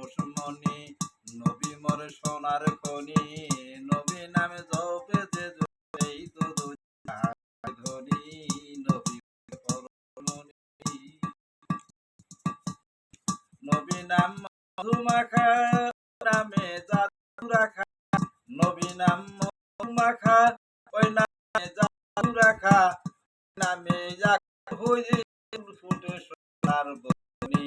পরশমণি নবী মোর সোনার খনি, নবী নামে জপে যে এই তো ধনী, নবী নবী নাম মধুমাখা, নামে জাদু রাখা নবী নাম মধুমাখা, ওই নামে জাদু রাখা নামে যাক হয়ে ফুটে সোনার বনি।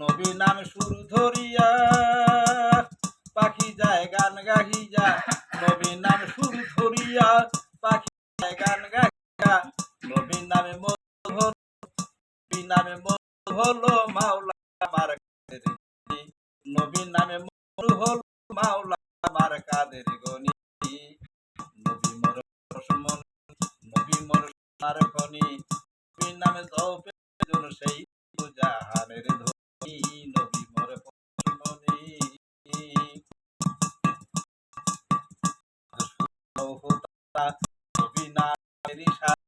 নবী নাম সুর ধরিয়া, পাখি যায় গান গাহিয়া নবী নাম সুর ধরিয়া, পাখি যায় গান গাহিয়া নবী নামে মধু নবী নামে মধু হলো মাওলা আমার। নবী নামে মধু হলো মাওলা আমার কাদের গনি। নবী মোর পরশমণি নবী মোর সোনার খনি নবী নামে জপে সেই জাহানের ধনী নবী মোর পরশমণি নবী নামের ইশারা।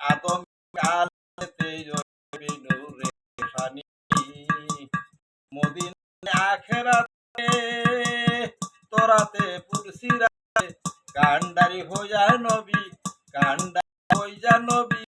আদম কালেতে জয়বে নূরে শানি মদিন আখেরাতে তোরাতে পুরসিরাতে কান্ডারি হইয়া নবী, কান্ডারি হইয়া নবী